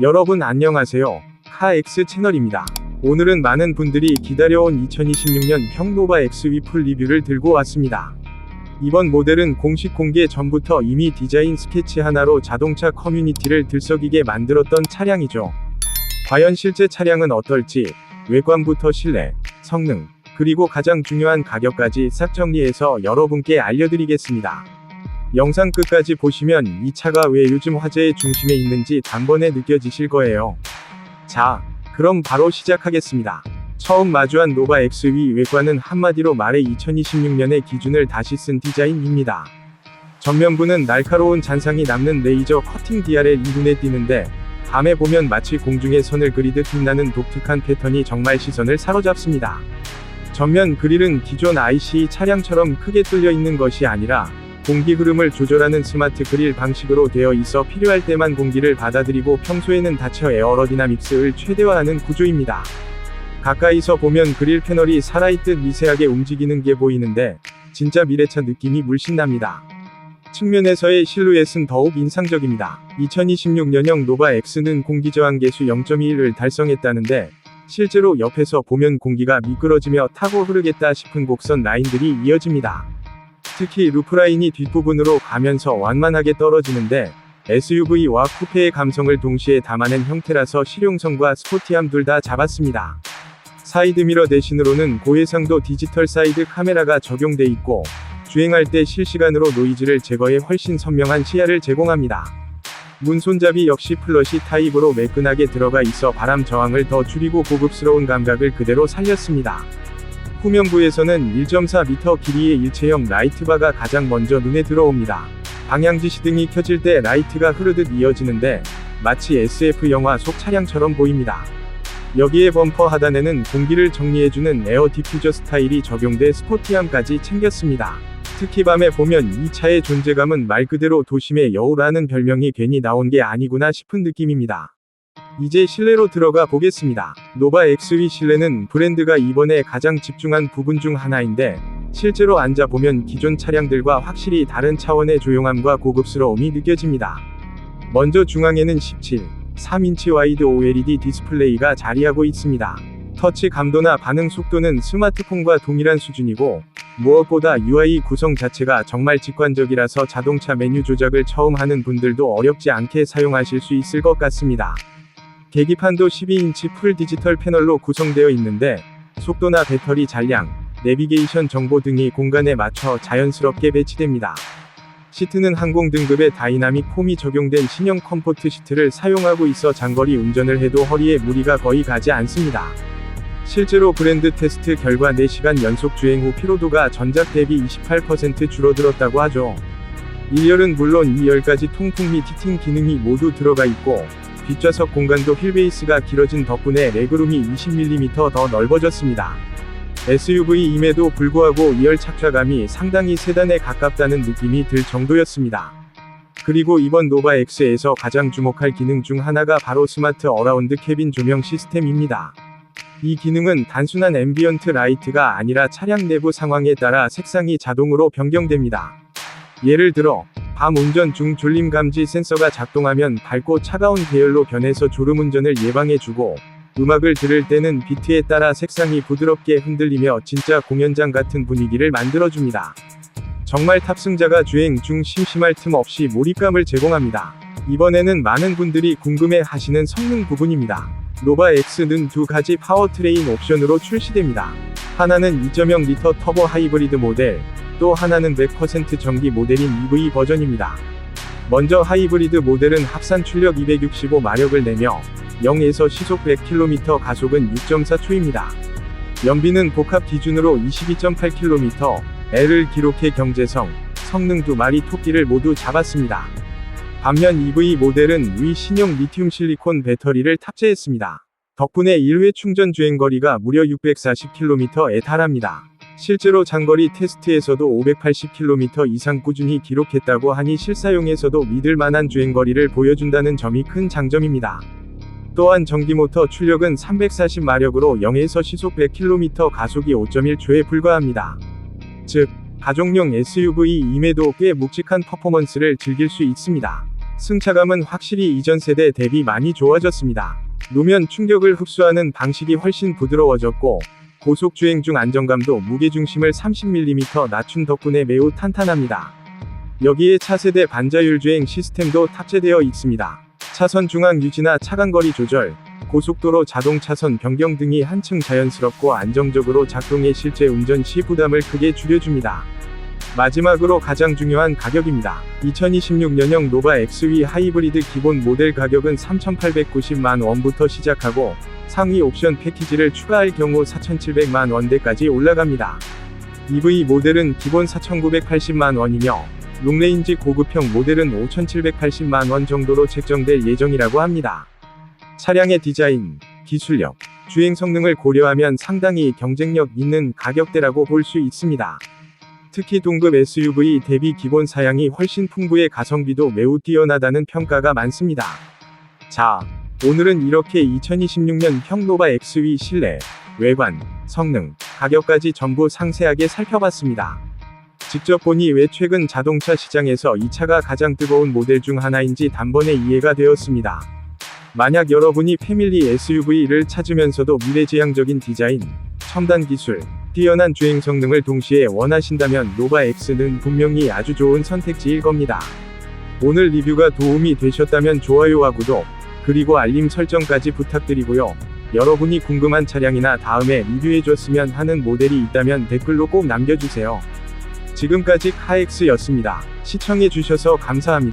여러분 안녕하세요. 카X 채널입니다. 오늘은 많은 분들이 기다려온 2026년 노바 XV 풀 리뷰를 들고 왔습니다. 이번 모델은 공식 공개 전부터 이미 디자인 스케치 하나로 자동차 커뮤니티를 들썩이게 만들었던 차량이죠. 과연 실제 차량은 어떨지, 외관부터 실내, 성능, 그리고 가장 중요한 가격까지 싹 정리해서 여러분께 알려드리겠습니다. 영상 끝까지 보시면 이 차가 왜 요즘 화제의 중심에 있는지 단번에 느껴지실 거예요. 자, 그럼 바로 시작하겠습니다. 처음 마주한 노바 XV 외관은 한마디로 말해 2026년의 기준을 다시 쓴 디자인입니다. 전면부는 날카로운 잔상이 남는 레이저 커팅 DRL 이 눈에 띄는데, 밤에 보면 마치 공중에 선을 그리듯 빛나는 독특한 패턴이 정말 시선을 사로잡습니다. 전면 그릴은 기존 IC 차량처럼 크게 뚫려 있는 것이 아니라, 공기 흐름을 조절하는 스마트 그릴 방식으로 되어 있어 필요할 때만 공기를 받아들이고 평소에는 닫혀 에어로디나믹스를 최대화하는 구조입니다. 가까이서 보면 그릴 패널이 살아있듯 미세하게 움직이는 게 보이는데, 진짜 미래차 느낌이 물씬 납니다. 측면에서의 실루엣은 더욱 인상적입니다. 2026년형 노바 X는 공기 저항 계수 0.21을 달성했다는데, 실제로 옆에서 보면 공기가 미끄러지며 타고 흐르겠다 싶은 곡선 라인들이 이어집니다. 특히 루프라인이 뒷부분으로 가면서 완만하게 떨어지는데, SUV와 쿠페의 감성을 동시에 담아낸 형태라서 실용성과 스포티함 둘 다 잡았습니다. 사이드미러 대신으로는 고해상도 디지털 사이드 카메라가 적용돼 있고, 주행할 때 실시간으로 노이즈를 제거해 훨씬 선명한 시야를 제공합니다. 문 손잡이 역시 플러시 타입으로 매끈하게 들어가 있어 바람 저항을 더 줄이고 고급스러운 감각을 그대로 살렸습니다. 후면부에서는 1.4m 길이의 일체형 라이트바가 가장 먼저 눈에 들어옵니다. 방향지시등이 켜질 때 라이트가 흐르듯 이어지는데 마치 SF 영화 속 차량처럼 보입니다. 여기에 범퍼 하단에는 공기를 정리해주는 에어 디퓨저 스타일이 적용돼 스포티함까지 챙겼습니다. 특히 밤에 보면 이 차의 존재감은 말 그대로 도심의 여우라는 별명이 괜히 나온 게 아니구나 싶은 느낌입니다. 이제 실내로 들어가 보겠습니다. 노바 XV 실내는 브랜드가 이번에 가장 집중한 부분 중 하나인데, 실제로 앉아보면 기존 차량들과 확실히 다른 차원의 조용함과 고급스러움이 느껴집니다. 먼저 중앙에는 17, 3인치 와이드 OLED 디스플레이가 자리하고 있습니다. 터치 감도나 반응 속도는 스마트폰과 동일한 수준이고, 무엇보다 UI 구성 자체가 정말 직관적이라서 자동차 메뉴 조작을 처음 하는 분들도 어렵지 않게 사용하실 수 있을 것 같습니다. 계기판도 12인치 풀 디지털 패널로 구성되어 있는데, 속도나 배터리 잔량, 내비게이션 정보 등이 공간에 맞춰 자연스럽게 배치됩니다. 시트는 항공 등급의 다이나믹 폼이 적용된 신형 컴포트 시트를 사용하고 있어 장거리 운전을 해도 허리에 무리가 거의 가지 않습니다. 실제로 브랜드 테스트 결과 4시간 연속 주행 후 피로도가 전작 대비 28% 줄어들었다고 하죠. 1열은 물론 2열까지 통풍 및 히팅 기능이 모두 들어가 있고, 뒷좌석 공간도 휠베이스가 길어진 덕분에 레그룸이 20mm 더 넓어졌습니다. SUV임에도 불구하고 2열 착좌감이 상당히 세단에 가깝다는 느낌이 들 정도였습니다. 그리고 이번 노바 X에서 가장 주목할 기능 중 하나가 바로 스마트 어라운드 캐빈 조명 시스템입니다. 이 기능은 단순한 앰비언트 라이트가 아니라 차량 내부 상황에 따라 색상이 자동으로 변경됩니다. 예를 들어, 밤 운전 중 졸림 감지 센서가 작동하면 밝고 차가운 계열로 변해서 졸음 운전을 예방해주고, 음악을 들을 때는 비트에 따라 색상이 부드럽게 흔들리며 진짜 공연장 같은 분위기를 만들어줍니다. 정말 탑승자가 주행 중 심심할 틈 없이 몰입감을 제공합니다. 이번에는 많은 분들이 궁금해 하시는 성능 부분입니다. 노바 X는 두 가지 파워트레인 옵션으로 출시됩니다. 하나는 2.0L 터보 하이브리드 모델, 또 하나는 100% 전기 모델인 EV 버전입니다. 먼저 하이브리드 모델은 합산 출력 265마력을 내며 0에서 시속 100km 가속은 6.4초입니다. 연비는 복합 기준으로 22.8km, L을 기록해 경제성, 성능 두 마리 토끼를 모두 잡았습니다. 반면 EV 모델은 위 신형 리튬 실리콘 배터리를 탑재했습니다. 덕분에 1회 충전 주행거리가 무려 640km에 달합니다. 실제로 장거리 테스트에서도 580km 이상 꾸준히 기록했다고 하니 실사용에서도 믿을 만한 주행거리를 보여준다는 점이 큰 장점입니다. 또한 전기모터 출력은 340마력으로 0에서 시속 100km 가속이 5.1초에 불과합니다. 즉, 가족용 SUV임에도 꽤 묵직한 퍼포먼스를 즐길 수 있습니다. 승차감은 확실히 이전 세대 대비 많이 좋아졌습니다. 노면 충격을 흡수하는 방식이 훨씬 부드러워졌고, 고속 주행 중 안정감도 무게중심을 30mm 낮춘 덕분에 매우 탄탄합니다. 여기에 차세대 반자율 주행 시스템도 탑재되어 있습니다. 차선 중앙 유지나 차간거리 조절, 고속도로 자동 차선 변경 등이 한층 자연스럽고 안정적으로 작동해 실제 운전 시 부담을 크게 줄여줍니다. 마지막으로 가장 중요한 가격입니다. 2026년형 노바 XV 하이브리드 기본 모델 가격은 3,890만 원부터 시작하고 상위 옵션 패키지를 추가할 경우 4,700만 원대까지 올라갑니다. EV 모델은 기본 4,980만 원이며 롱레인지 고급형 모델은 5,780만 원 정도로 책정될 예정이라고 합니다. 차량의 디자인, 기술력, 주행 성능을 고려하면 상당히 경쟁력 있는 가격대라고 볼 수 있습니다. 특히 동급 SUV 대비 기본 사양이 훨씬 풍부해 가성비도 매우 뛰어나다는 평가가 많습니다. 자, 오늘은 이렇게 2026년 형 노바 XV 실내, 외관, 성능, 가격까지 전부 상세하게 살펴봤습니다. 직접 보니 왜 최근 자동차 시장에서 이 차가 가장 뜨거운 모델 중 하나인지 단번에 이해가 되었습니다. 만약 여러분이 패밀리 SUV를 찾으면서도 미래지향적인 디자인, 첨단 기술, 뛰어난 주행 성능을 동시에 원하신다면 노바 X는 분명히 아주 좋은 선택지일 겁니다. 오늘 리뷰가 도움이 되셨다면 좋아요와 구독, 그리고 알림 설정까지 부탁드리고요. 여러분이 궁금한 차량이나 다음에 리뷰해줬으면 하는 모델이 있다면 댓글로 꼭 남겨주세요. 지금까지 카엑스였습니다. 시청해주셔서 감사합니다.